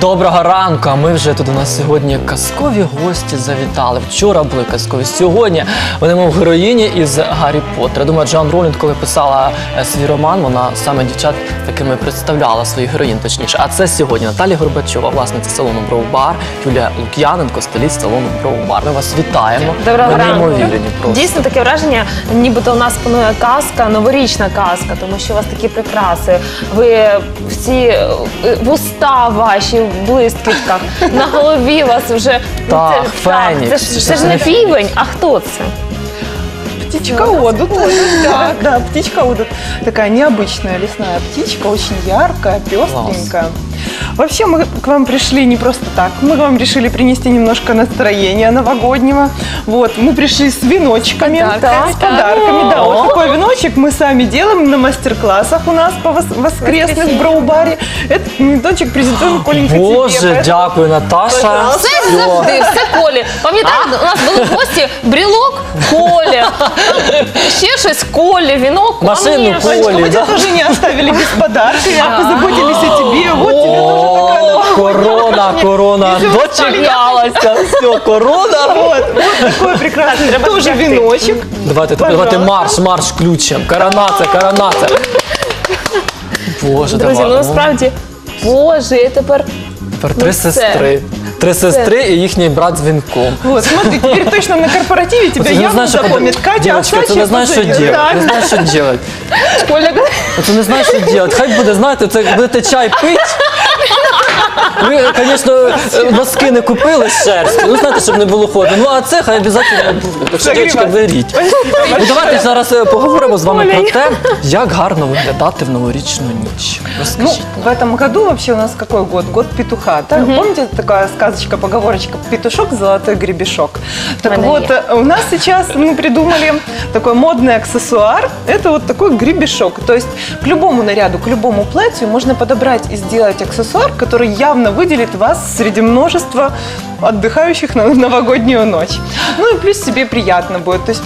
Доброго ранку! А ми вже тут у нас сьогодні казкові гості завітали. Вчора були казкові. Сьогодні вони мов героїні із Гаррі Поттера. Думаю, Джоан Ролінг, коли писала е, свій роман, вона саме дівчат такими представляла своїх героїнь, точніше. А це сьогодні Наталія Горбачова, власниця салону Броубар, Юлія Лук'яненко, століць салону Броубар. Ми вас вітаємо. Доброго Ми ранку. неймовірні просто. Дійсно таке враження, нібито у нас панує казка, новорічна казка, тому що у вас такі прикраси. Ви всі е, вуста ваші блискітках, на голові у вас вже ну, Так, фенікс. це, ж- це ж не півень, а хто це? Птичка Одут. Да, да, птичка Одут. Такая необычная лесная птичка, очень яркая, пестренькая. Вообще мы к вам пришли не просто так. Мы вам решили принести немножко настроения новогоднего. Вот, мы пришли с веночками, Подарками. с подарками. Да, О. вот такой веночек мы сами делаем на мастер-классах у нас по вос- воскресных в Броубаре. Этот веночек презентуем Коленька Боже, тебе. дякую, Наташа. Пожалуйста. Все Всьо. завжди, все колі. Пам'ятаєте, у нас були гості, брілок колі, ще щось колі, вінок. Машину конечно. Колі. Олечка, мы да? тебя тоже не оставили без подарка, я позаботились о тебе. Вот тебе тоже такая О, корона, корона, дочекалася. Все, корона. Такой прекрасный тоже веночек. Давайте, давайте марш, марш ключем. Коронація, коронація. Боже, Друзі, ну давай. насправді, боже, я тепер Тепер три ну це- сестри. Три сестри і їхній брат з вінком. Вот, смотри, теперь точно на корпоративе тебя Оце не явно знаєш, що запомнит. пода- Катя Дівчатка, це Осадча не знаєш, що робити. Не Так. знаєш, що робити. Коля. Оце не знаєш, що робити. Хай буде, знаєте, це будете чай пити. Ви, звісно, носки не купили з шерсті. Ну, знаєте, щоб не було ходу. Ну, а це хай обов'язково буде. Так що, дівчатка, беріть. Ну, давайте зараз е, поговоримо з вами про те, як гарно виглядати в новорічну ніч. Ну, Розкажіть. в этом году вообще у нас какой год? Год петуха. Так, Помните такая сказочка, поговорочка «Петушок, золотой гребешок»? Так Мене вот, є. э, у нас сейчас мы придумали такой модный аксессуар. Это вот такой гребешок. То есть к любому наряду, к любому платью можно подобрать и сделать аксессуар, который явно выделит вас среди множества отдыхающих на новогоднюю ночь. Ну и плюс себе приятно будет. То есть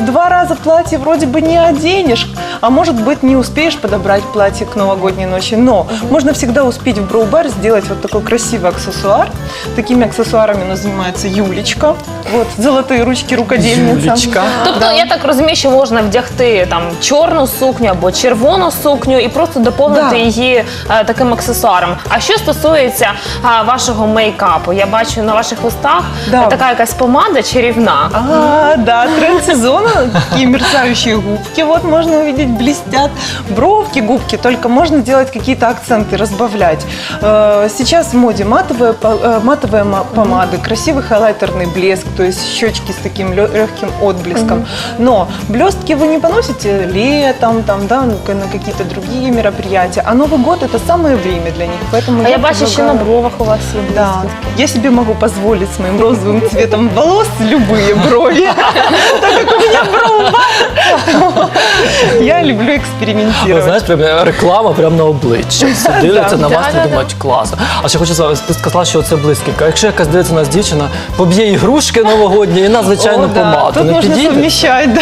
два раза платье вроде бы не оденешь, а может быть не успеешь подобрать платье к новогодней ночи. Но можно всегда успеть в Броубар сделать вот такой красивый аксессуар. Такими аксессуарами у нас занимается Юлечка. Вот, золотые ручки рукодельница. Юлечка. Тобто я так розумію, що можна вдягти там чорну сукню або червону сукню і просто доповнити Да. її е, таким аксесуаром. А що стосується е, вашого мейкапу, я бачу на ваших устах Да. е, така якась помада чарівна. А, да, тренд сезона, такие мерцающие губки, вот можно увидеть, блестят. Бровки, губки, только можно делать какие-то акценты, разбавлять. Э, Сейчас в моде матовые, э, матовые ма- помады, красивый хайлайтерный блеск, то есть щечки с таким легким отблеском. Но блестки вы не поносите летом, там, да, ну, на какие-то другие мероприятия. А Новый год это самое время для них, поэтому А я бачу, що на бровах у вас є да, я себе могу позволить с моим розовым цветом волос любые брови, так как у. Я люблю Ви экспериментировать. знаєш, прям реклама прямо на обличчя. Всі дивляться на вас Да, да, і думають, клас. А ще хочу сказати, ти сказала, що це блискітка. Якщо якась дивиться на нас дівчина, поб'є ігрушки новогодні і на звичайну О, да, помаду. Тут Не можно підійде? совмещать, да.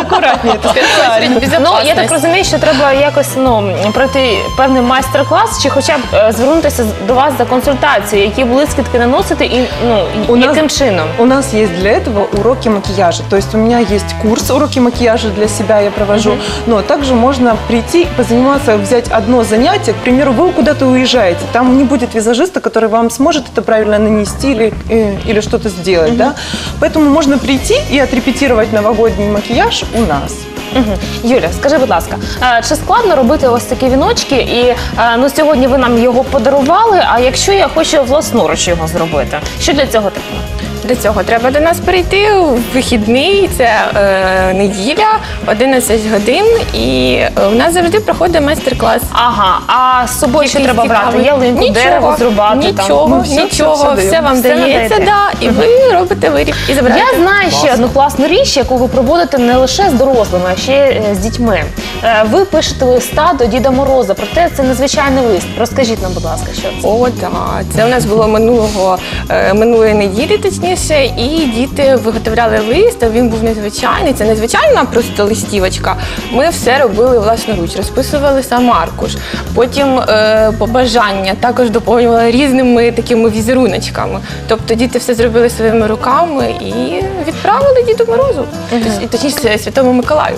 Аккуратнее, это специально. Ну я так розумію, що треба якось ну пройти певний майстер-клас, чи хоча б е, звернутися до вас за консультацією, які блискітки наносити і ну і У нас- яким чином. У нас есть для этого уроки макияжа. То есть у меня есть курс уроки макияжа для себя я провожу. Но также можно прийти и позаниматься, взять одно занятие. К примеру, вы куда-то уезжаете. Там не будет визажиста, который вам сможет это правильно нанести или, э, или что-то сделать. Да? Поэтому можно прийти и отрепетировать новогодний макияж у нас. Мгм. Юля, скажи, будь ласка, е, чи складно робити ось такі віночки? І е, ну сьогодні ви нам його подарували. А якщо я хочу власноруч його зробити, що для цього треба? Для цього треба до нас прийти у вихідний, це е, неділя, 11 годин, і е, у нас завжди проходить майстер-клас. Ага, а з собою що треба брати? цікавий. Ялинку, Нічого, дерево зрубати Нічого, там. Ну, все, нічого, все, все все, вам Все дається, надаєте. да, і ви робите виріб і забираєте. Я знаю ще одну класну річ, яку ви проводите не лише з дорослими, а ще е, з дітьми. Е, Ви пишете листа до Діда Мороза, проте це незвичайний лист. Розкажіть нам, будь ласка, що це. О, так. Це у нас було минулого е, минулої неділі, точніше. Збиралися, і діти виготовляли лист. а Він був незвичайний. Це незвичайна просто листівочка. Ми все робили власноруч, розписували сам аркуш. Потім е, побажання також доповнювали різними такими візеруночками. Тобто діти все зробили своїми руками і відправили Діду Морозу, Тобто, точніше Святому Миколаю.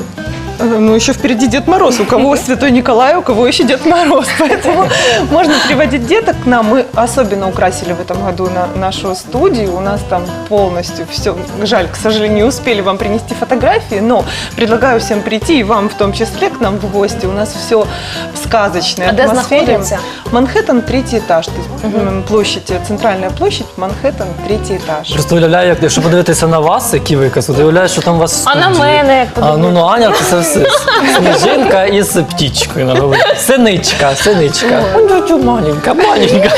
Э, Ну, еще впереди Дед Мороз. У кого Святой Николай, у кого еще Дед Мороз. Поэтому можно приводить деток к нам. Мы особенно украсили в этом году на нашу студию. У нас там полностью все. Жаль, к сожалению, не успели вам принести фотографии, но предлагаю всем прийти, и вам в том числе, к нам в гости. У нас все в сказочной А де атмосфере. знаходиться? Манхэттен, третий этаж. То есть, м, площадь, центральная площадь, Манхэттен, третий этаж. Просто уявляю, як якщо подивитися на вас, які ви казали, уявляю, що там у вас в А на студії. мене як А, ну, подивитися? ну Аня, це сніжинка із птічкою на голові. Синичка, синичка. Ой, маленька, маленька.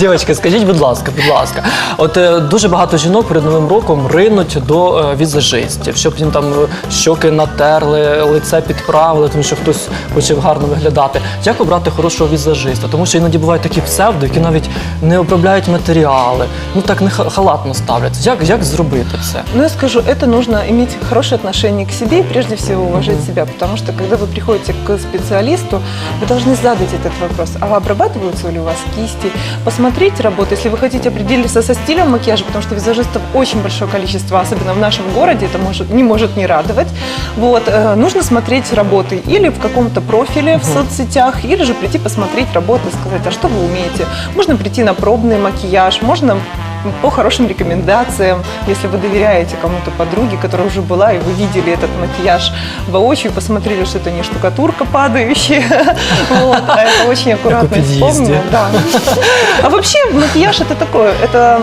Дівчатки, скажіть, будь ласка, будь ласка, от е, дуже багато жінок перед новим роком ринуть до е, візажистів, щоб їм там е, щоки натерли, лице підправили, тому що хтось хоче гарно виглядати. Як обрати хорошого візажиста? Тому що іноді бувають такі псевдо, які навіть не обробляють матеріали, ну так не ха- халатно ставляться. Як, як зробити це? Ну, я скажу, это нужно иметь хорошее отношение к себе и прежде всего уважать себя, потому что когда вы приходите к специалисту, вы должны задать этот вопрос, а обрабатываются ли у вас кисти, посмотреть работу, если вы хотите определиться со стилем макияжа, потому что визажистов очень большое количество, особенно в нашем городе, это может, не может не радовать, вот, э, нужно смотреть работы или в каком-то профиле в соцсетях, или же прийти посмотреть работы и сказать, а что вы умеете. Можно прийти на пробный макияж, можно по хорошим рекомендациям, если вы доверяете кому-то подруге, которая уже была, и вы видели этот макияж воочию, посмотрели, что это не штукатурка падающая, вот, а это очень аккуратно исполнено. Да. А вообще макияж это такое, это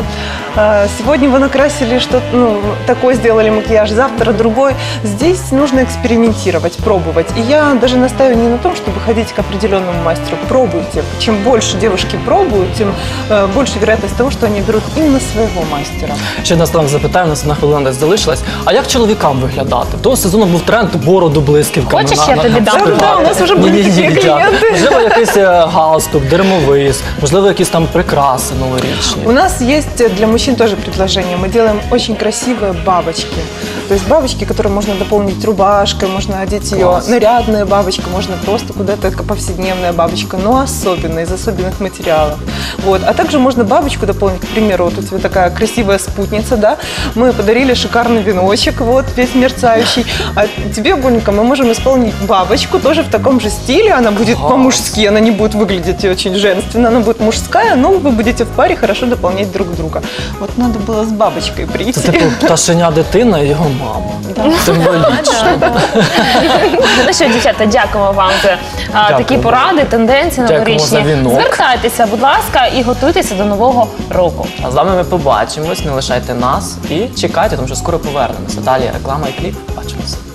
э, сегодня вы накрасили что ну, такой сделали макияж, завтра другой. Здесь нужно экспериментировать, пробовать. И я даже настаиваю не на том, чтобы ходить к определенному мастеру. Пробуйте. Чем больше девушки пробуют, тем э, больше вероятность того, что они берут именно своего мастера. Ще нас там запитаю, у нас на хвилина десь залишилась. А як чоловікам виглядати? Того сезону був тренд бороду блисківками. Хочеш, на- я на- тобі на- дам? співати. Да, у нас вже були Ні-ні-ні, такі дівчата. клієнти. Можливо, якийсь е, галстук, дермовис, можливо, якісь там прикраси новорічні. У нас есть для мужчин тоже предложение. Мы делаем очень красивые бабочки. То есть бабочки, которые можно дополнить рубашкой, можно одеть ее. Класс. Нарядная бабочка, можно просто куда-то как повседневная бабочка, но особенно из особенных материалов. Вот. А также можно бабочку дополнить, к примеру, вот у тебя такая красивая спутница, да, мы подарили шикарный веночек, вот, весь мерцающий. А тебе, Бонька, мы можем исполнить бабочку тоже в таком же стиле, она будет Класс. по-мужски, она не будет выглядеть очень женственно, она будет мужская, но вы будете в паре хорошо дополнять друг друга. Вот надо было с бабочкой прийти. Це типу пташеня дитина і його мама. Символічно. Ну що, дівчата, дякуємо вам за а, такі Дякуємо. поради, тенденції Дякуємо новорічні. за вінок. Звертайтеся, будь ласка, і готуйтеся до нового року. А з вами ми побачимось, не лишайте нас і чекайте, тому що скоро повернемося. Далі реклама і кліп. Бачимося.